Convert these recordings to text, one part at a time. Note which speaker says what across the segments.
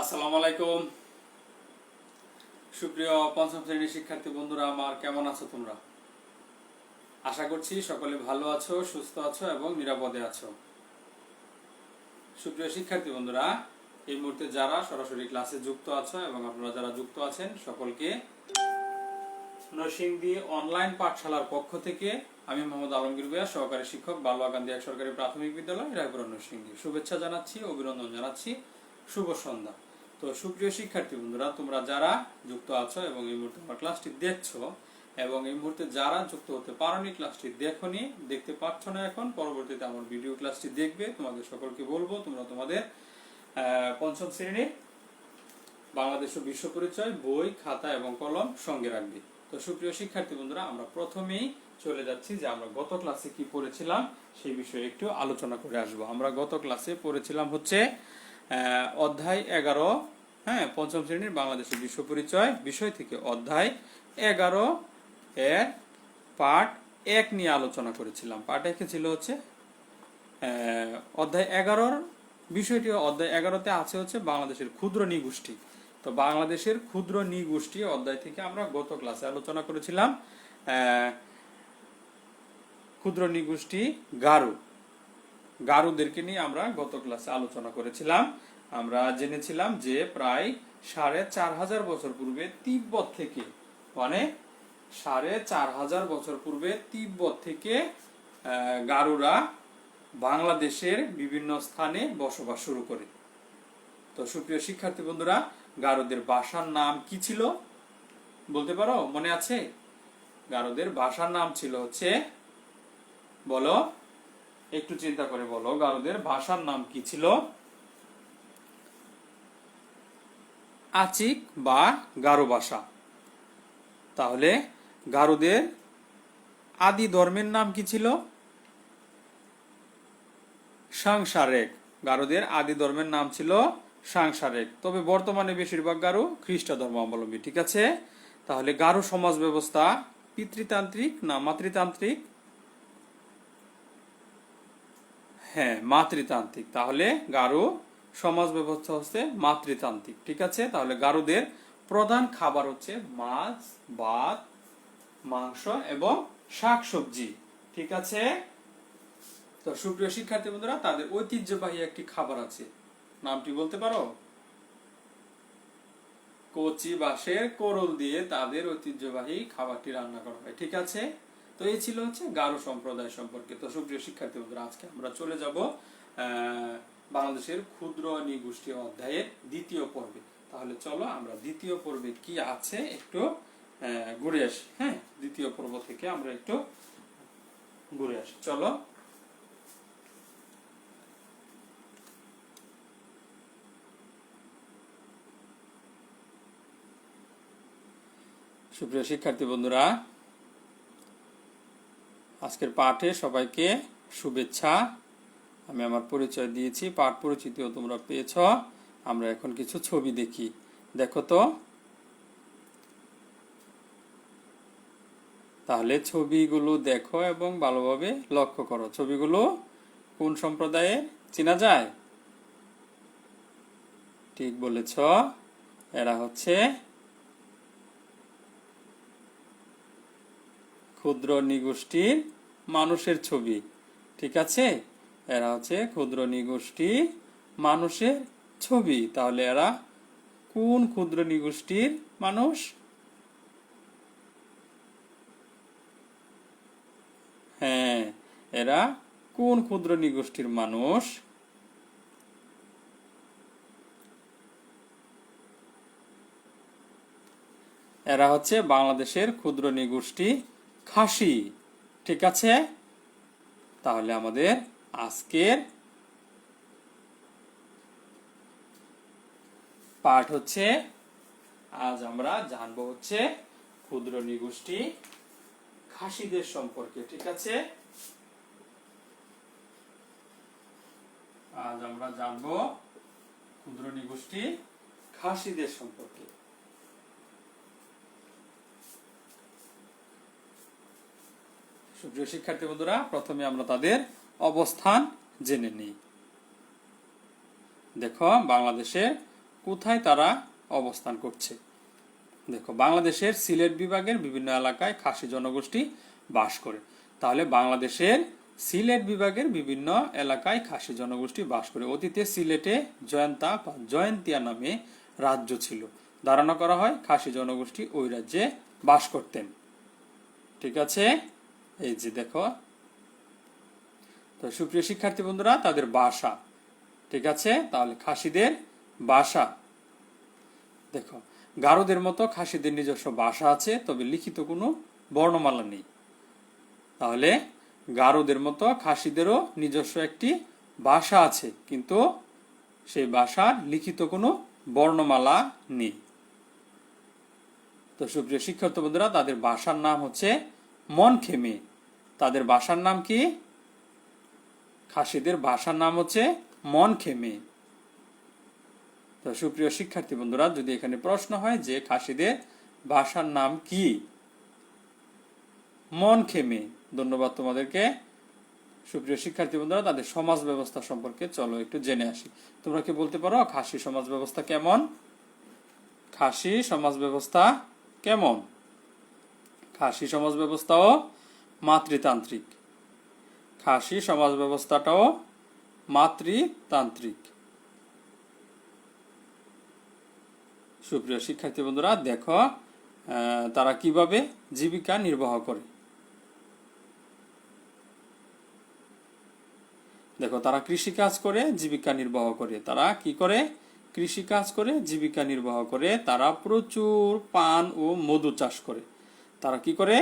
Speaker 1: আসসালামু আলাইকুম। সুপ্রিয় পঞ্চম শ্রেণির শিক্ষার্থী বন্ধুরা, আমার কেমন আছো তোমরা? আশা করছি সকলে ভালো আছো, সুস্থ আছো এবং নিরাপদে আছো। সুপ্রিয় শিক্ষার্থী বন্ধুরা, এই মুহূর্তে যারা সরাসরি ক্লাসে যুক্ত আছো এবং আপনারা যারা যুক্ত আছেন, সকলকে নরসিংদী অনলাইন পাঠশালার পক্ষ থেকে আমি মোহাম্মদ আলমগীর ভূয়া সহকারী শিক্ষক বালুয়া গান্ধী এক সরকারি প্রাথমিক বিদ্যালয়, রায়পুর নরসিংদী। শুভেচ্ছা জানাচ্ছি, অভিনন্দন জানাচ্ছি। শুভ সন্ধ্যা। তো সুপ্রিয় শিক্ষার্থী বন্ধুরা, তোমরা যারা যুক্ত আছো এবং এই মুহূর্তে আমার ক্লাসটি দেখছ এবং এই মুহূর্তে যারা যুক্ত হতে পারোনি, ক্লাসটি দেখোনি, দেখতে পাচ্ছ না এখন, পরবর্তীতে আমার ভিডিও ক্লাসটি দেখবে, তোমাদের সকলকে বলব, তোমরা তোমাদের পঞ্চম শ্রেণির বাংলাদেশ বিশ্ব পরিচয়, বই, খাতা এবং কলম সঙ্গে রাখবে। তো সুপ্রিয় শিক্ষার্থী বন্ধুরা, আমরা প্রথমেই চলে যাচ্ছি যে আমরা গত ক্লাসে কি পড়েছিলাম, সেই বিষয়ে একটু আলোচনা করে আসব। আমরা গত ক্লাসে পড়েছিলাম হচ্ছে অধ্যায় এগারো হ্যাঁ পঞ্চম শ্রেণির বাংলাদেশের বিশ্ব পরিচয় বিষয় থেকে অধ্যায় এগারো এর পাঠ এক নিয়ে আলোচনা করেছিলাম। পাঠ একে ছিল হচ্ছে অধ্যায় এগারোর বিষয়টি, অধ্যায় এগারোতে আছে হচ্ছে বাংলাদেশের ক্ষুদ্র নিগোষ্ঠী তো বাংলাদেশের ক্ষুদ্র নিগোষ্ঠী অধ্যায় থেকে আমরা গত ক্লাসে আলোচনা করেছিলাম ক্ষুদ্র নিগোষ্ঠী গারু। গারুদেরকে নিয়ে আমরা গত ক্লাসে আলোচনা করেছিলাম। আমরা জেনেছিলাম যে প্রায় সাড়ে চার হাজার বছর পূর্বে তিব্বত থেকে মানে সাড়ে চার হাজার বছর পূর্বে তিব্বত থেকে গারুরা বাংলাদেশের বিভিন্ন স্থানে বসবাস শুরু করে। তো সুপ্রিয় শিক্ষার্থী বন্ধুরা, গারোদের বাসার নাম কি ছিল? বলতে পারো? মনে আছে? গারোদের বাসার নাম ছিল হচ্ছে, বলো একটু চিন্তা করে বলো, গারোদের ভাষার নাম কি ছিল? আচিক বা গারো ভাষা। তাহলে গারোদের আদি ধর্মের নাম কি ছিল? সাংসারেক। গারোদের আদি ধর্মের নাম ছিল সাংসারেক। তবে বর্তমানে বেশিরভাগ গারো খ্রিস্ট ধর্মাবলম্বী ঠিক আছে? তাহলে গারো সমাজ ব্যবস্থা পিতৃতান্ত্রিক না মাতৃতান্ত্রিক? হ্যাঁ মাতৃতান্ত্রিক। তাহলে গারো সমাজ ব্যবস্থা হচ্ছে মাতৃতান্ত্রিক, ঠিক আছে? তাহলে গারোদের প্রধান খাবার হচ্ছে মাছ, ভাত, মাংস এবং শাকসবজি, ঠিক আছে? তো সুপ্রিয় শিক্ষার্থী বন্ধুরা, তাদের ঐতিহ্যবাহী একটি খাবার আছে। নামটি বলতে পারো? কচি বাঁশের কোরল দিয়ে তাদের ঐতিহ্যবাহী খাবারটি রান্না করা হয়, ঠিক আছে? তো এই ছিল হচ্ছে গারো সম্প্রদায় সম্পর্কে। তো সুপ্রিয় শিক্ষার্থী বন্ধুরা, আজকে আমরা চলে যাব বাংলাদেশের ক্ষুদ্র নিগোষ্ঠী অধ্যায়ের দ্বিতীয় পর্বে। তাহলে চলো আমরা দ্বিতীয় পর্বে কি আছে একটু ঘুরে আসি। হ্যাঁ দ্বিতীয় পর্ব থেকে আমরা একটু ঘুরে আসি। চলো। সুপ্রিয় শিক্ষার্থী বন্ধুরা আজকের পাঠে সবাইকে শুভেচ্ছা। আমি আমার পরিচয় দিয়েছি, পাঠ পরিচিতিও তোমরা পেয়েছ। আমরা এখন কিছু ছবি দেখি। দেখো তো। তাহলে ছবিগুলো দেখো এবং ভালোভাবে লক্ষ্য করো। ছবিগুলো কোন সম্প্রদায়ে? চেনা যায়? ঠিক বলেছ। এরা হচ্ছে ক্ষুদ্র নিগোষ্ঠীর মানুষের ছবি। ঠিক আছে? এরা হচ্ছে ক্ষুদ্র নিগোষ্ঠী মানুষের ছবি। তাহলে এরা কোন ক্ষুদ্র নিগোষ্ঠীর মানুষ? হ্যাঁ এরা কোন ক্ষুদ্র নিগোষ্ঠীর মানুষ? এরা হচ্ছে বাংলাদেশের ক্ষুদ্র নিগোষ্ঠী খাসি, ঠিক আছে? তাহলে আমাদের আজকের পাঠ হচ্ছে, আজ আমরা জানব হচ্ছে ক্ষুদ্র নিগোষ্ঠী খাসিদের সম্পর্কে, ঠিক আছে? আজ আমরা জানব ক্ষুদ্র নিগোষ্ঠী খাসিদের সম্পর্কে। সুপ্রিয় শিক্ষার্থী বন্ধুরা, প্রথমে আমরা তাদের অবস্থান জেনে নিই। দেখো, বাংলাদেশে কোথায় তারা অবস্থান করছে? দেখো, বাংলাদেশের সিলেট বিভাগের বিভিন্ন এলাকায় খাসি জনগোষ্ঠী বাস করে। তাহলে বাংলাদেশের সিলেট বিভাগের বিভিন্ন এলাকায় খাসি জনগোষ্ঠী বাস করে। অতীতে সিলেটে জয়ন্তা বা জয়ন্তিয়া নামে রাজ্য ছিল। ধারণা করা হয়, খাসি জনগোষ্ঠী ওই রাজ্যে বাস করতেন। ঠিক আছে? এই যে দেখো। তো সুপ্রিয় শিক্ষার্থী বন্ধুরা, তাদের বাসা, ঠিক আছে? তাহলে খাসিদের বাসা। দেখো, গারোদের মতো খাসিদের নিজস্ব বাসা আছে, তবে লিখিত কোনো বর্ণমালা নেই। তাহলে গারোদের মতো খাসিদেরও নিজস্ব একটি ভাষা আছে, কিন্তু সেই ভাষার লিখিত কোনো বর্ণমালা নেই। তো সুপ্রিয় শিক্ষার্থী বন্ধুরা, তাদের ভাষার নাম হচ্ছে মনখেমে তাদের ভাষার নাম কি? খাসিদের ভাষার নাম হচ্ছে মনখেমে তো সুপ্রিয় শিক্ষার্থী বন্ধুরা, যদি এখানে প্রশ্ন হয় যে খাসিদের ভাষার নাম কি? মন খেমে। ধন্যবাদ তোমাদেরকে। সুপ্রিয় শিক্ষার্থী বন্ধুরা, তাদের সমাজ ব্যবস্থা সম্পর্কে চলো একটু জেনে আসি। তোমরা কি বলতে পারো, খাসি সমাজ ব্যবস্থা কেমন? খাসি সমাজ ব্যবস্থা কেমন? খাসি সমাজ ব্যবস্থাও মাতৃতান্ত্রিক। খাসি সমাজ ব্যবস্থাটাও মাতৃতান্ত্রিক। সুপ্রিয় শিক্ষার্থী বন্ধুরা, দেখো তারা কীভাবে জীবিকা নির্বাহ করে। দেখো, তারা কৃষি কাজ করে, জীবিকা নির্বাহ করে। তারা কি করে? কৃষি কাজ করে, জীবিকা নির্বাহ করে। তারা প্রচুর পান ও মধু চাষ করে। তারা কি করে?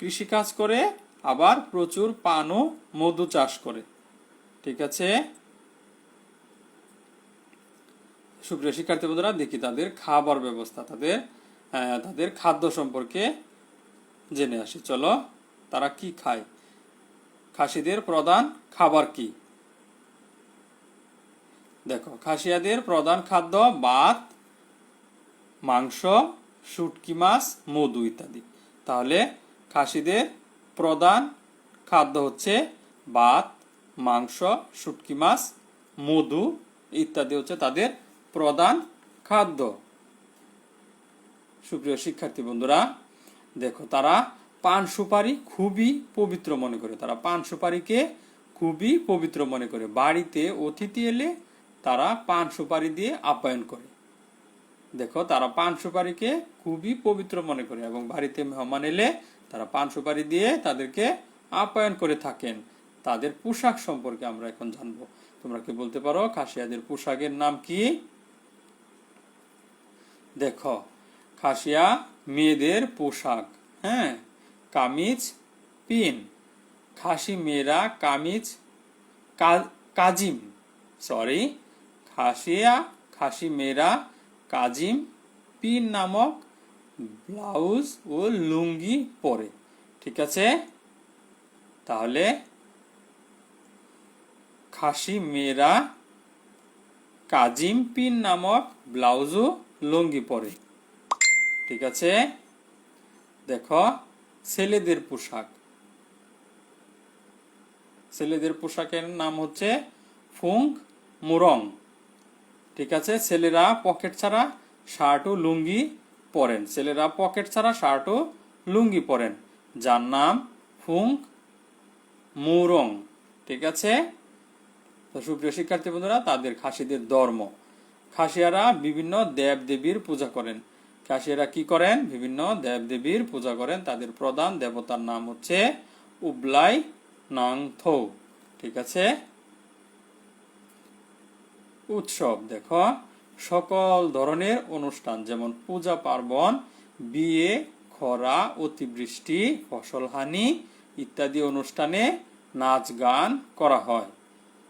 Speaker 1: কৃষি কাজ করে, আবার প্রচুর পান ও মধু চাষ করে। ঠিক আছে? সুপ্রিয় শিক্ষার্থী বন্ধুরা, দেখি তাদের খাবার ব্যবস্থা, তাদের তাদের খাদ্য সম্পর্কে জেনে আসি। চলো, তারা কি খায়? খাসিদের প্রধান খাবার কি? দেখো, খাসিয়াদের প্রধান খাদ্য ভাত, মাংস, শুটকি মাছ, মধু ইত্যাদি। তাহলে খাসিদের প্রধান খাদ্য হচ্ছে ভাত, মাংস, শুটকি মাছ, মধু ইত্যাদি হচ্ছে তাদের প্রধান খাদ্য। সুপ্রিয় শিক্ষার্থী বন্ধুরা, দেখো তারা পান সুপারি খুবই পবিত্র মনে করে। তারা পান সুপারিকে খুবই পবিত্র মনে করে। বাড়িতে অতিথি এলে তারা পান সুপারি দিয়ে আপ্যায়ন করে। দেখো, তারা পান সুপারিকে খুবই পবিত্র মনে করে এবং বাড়িতে মেহমান এলে তারা পান সুপারি দিয়ে তাদেরকে আপ্যায়ন করে থাকেন। তাদের পোশাক সম্পর্কে আমরা এখন জানব। তোমরা কি বলতে পারো, খাসিয়াদের পোশাকের নাম কি? দেখো, খাসিয়া মেয়েদের পোশাক হ্যাঁ কামিজ, পিন। খাসি মেয়েরা কামিজ কাজিম সরি খাসিয়া, খাসি মেয়েরা কাজিম পিন নামক ব্লাউজ ও লুঙ্গি পরে। ঠিক আছে? তাহলে খাসি মেয়েরা কাজিম পিন নামক ব্লাউজ ও লুঙ্গি পরে। ঠিক আছে? দেখো, ছেলেদের পোশাক। ছেলেদের পোশাকের নাম হচ্ছে ফুং মুরং। ঠিক আছে? ছেলেরা পকেট ছাড়া শার্ট ও লুঙ্গি পরেন। ছেলেরা পকেট ছাড়া শার্ট ও লুঙ্গি পরেন। যার নাম ফুং মুরং, ঠিক আছে? তো সুপ্রিয় শিক্ষার্থী বন্ধুরা, তাদের খাসিদের ধর্ম। খাসিয়ারা বিভিন্ন দেব দেবীর পূজা করেন। খাসিয়ারা কি করেন? বিভিন্ন দেব দেবীর পূজা করেন। তাদের প্রধান দেবতার নাম হচ্ছে উবলাই নাং ঠিক আছে? উৎসব, দেখো, সকল ধরনের অনুষ্ঠান, যেমন পূজা পার্বণ, বিয়ে, খরা, অতিবৃষ্টি, ফসলহানি ইত্যাদি অনুষ্ঠানে নাচ গান করা হয়।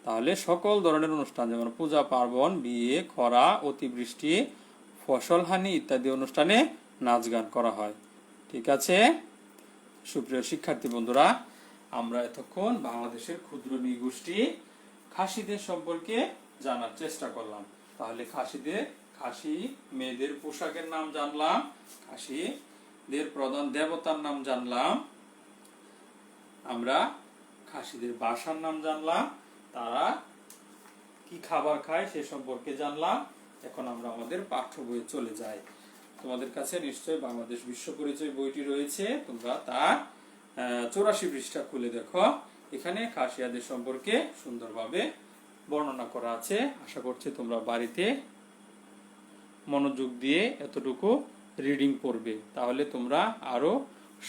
Speaker 1: তাহলে সকল ধরনের অনুষ্ঠান, যেমন পূজা পার্বণ, বিয়ে, খরা, অতিবৃষ্টি, ফসলহানি ইত্যাদি অনুষ্ঠানে নাচ গান করা হয়। ঠিক আছে? সুপ্রিয় শিক্ষার্থী বন্ধুরা, আমরা এতক্ষণ বাংলাদেশের ক্ষুদ্র নৃগোষ্ঠী, খাসিদের সম্পর্কে জানার চেষ্টা করলাম। তাহলে খাসিদের খাসি মেয়েদের পোশাকের নাম জানলাম, খাসিদের প্রধান দেবতার নাম জানলাম, আমরা খাসিদের বাসার নাম জানলাম, তারা কি খাবার খায় সে সম্পর্কে জানলাম, এখন আমরা আমাদের পাঠ্য বইয়ে চলে যাই। তোমাদের কাছে নিশ্চয়ই বাংলাদেশ বিশ্ব পরিচয় বইটি রয়েছে, তোমরা তার চৌরাশি পৃষ্ঠা খুলে দেখো। এখানে খাসিয়াদের সম্পর্কে সুন্দরভাবে বর্ণনা করা আছে। আশা করছি তোমরা বাড়িতে মনোযোগ দিয়ে এতটুকু রিডিং পড়বে। তাহলে তোমরা আরও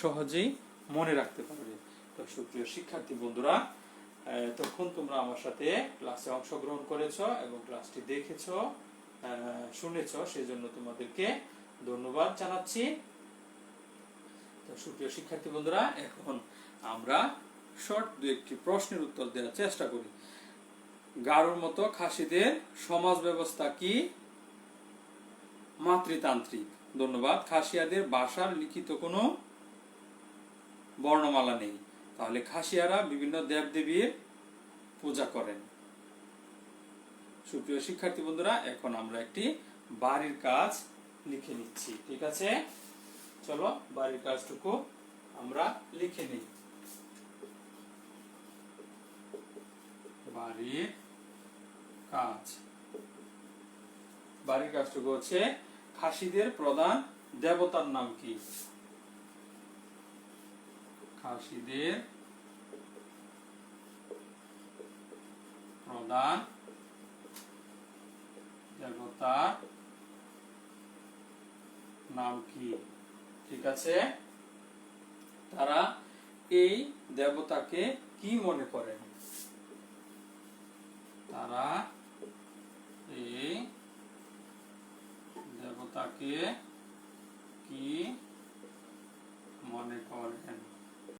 Speaker 1: সহজেই মনে রাখতে পারবে। তো সুপ্রিয় শিক্ষার্থী বন্ধুরা তখন তোমরা আমার সাথে ক্লাসে অংশগ্রহণ করেছ এবং ক্লাসটি দেখেছ শুনেছো সেই জন্য তোমাদেরকে ধন্যবাদ জানাচ্ছি। তো সুপ্রিয় শিক্ষার্থী বন্ধুরা, এখন আমরা শর্ট দু একটি প্রশ্নের উত্তর দেওয়ার চেষ্টা করি। গারোর মতো খাসিদের সমাজ ব্যবস্থা কি? মাতৃতান্ত্রিক। ধন্যবাদ। খাসিয়াদের ভাষার লিখিত কোনো বর্ণমালা নেই। তাহলে খাসিয়ারা বিভিন্ন দেবদেবীর পূজা করেন। সুপ্রিয় শিক্ষার্থী বন্ধুরা, এখন আমরা একটি বাড়ির কাজ লিখে নিচ্ছি, ঠিক আছে? চলো বাড়ির কাজটুকু আমরা লিখে নিই। বাড়ির কাজ। বাড়ির কাজটুকু হচ্ছে খাসিদের প্রধান দেবতার নাম কি? খাসিদের প্রধান দেবতার নাম কি? ঠিক আছে? তারা এই দেবতাকে কি মনে করেন? তারা এই দেবতাকে কি মনে করেন?